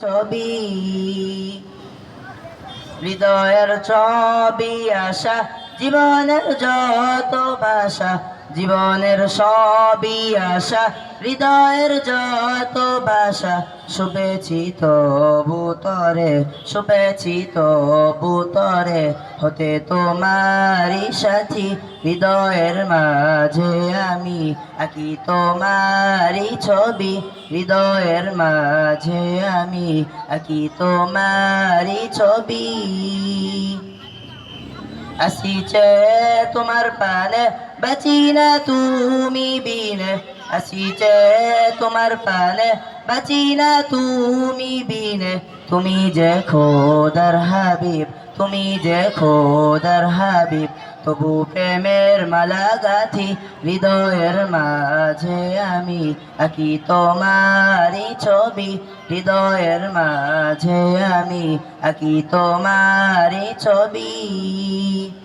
ছবি। হৃদয়ের ছবি আশা জীবনের যত ভাষা জীবনের সবই আশা, হৃদয়ের যত ভাষা শুভেছি তবু তরে শুভেছি তবু তরে, হতে তোমারই সাথী, হৃদয়ের মাঝে আমি আঁকি তোমারই ছবি, হৃদয়ের মাঝে আমি আঁকি তোমারই ছবি। আসিছে তোমার পানে, বাঁচি না তুমি বিনে। আসিছে তোমার পানে, বাঁচি না তুমি বিনে। তুমি যে খোদার হাবিব, তুমি যে খোদার হাবিব তবু প্রেমের মালা গাথি হৃদয়ের মাঝে আমি আঁকি তোমারই ছবি, হৃদয়ের মাঝে আমি আঁকি তোমারই ছবি।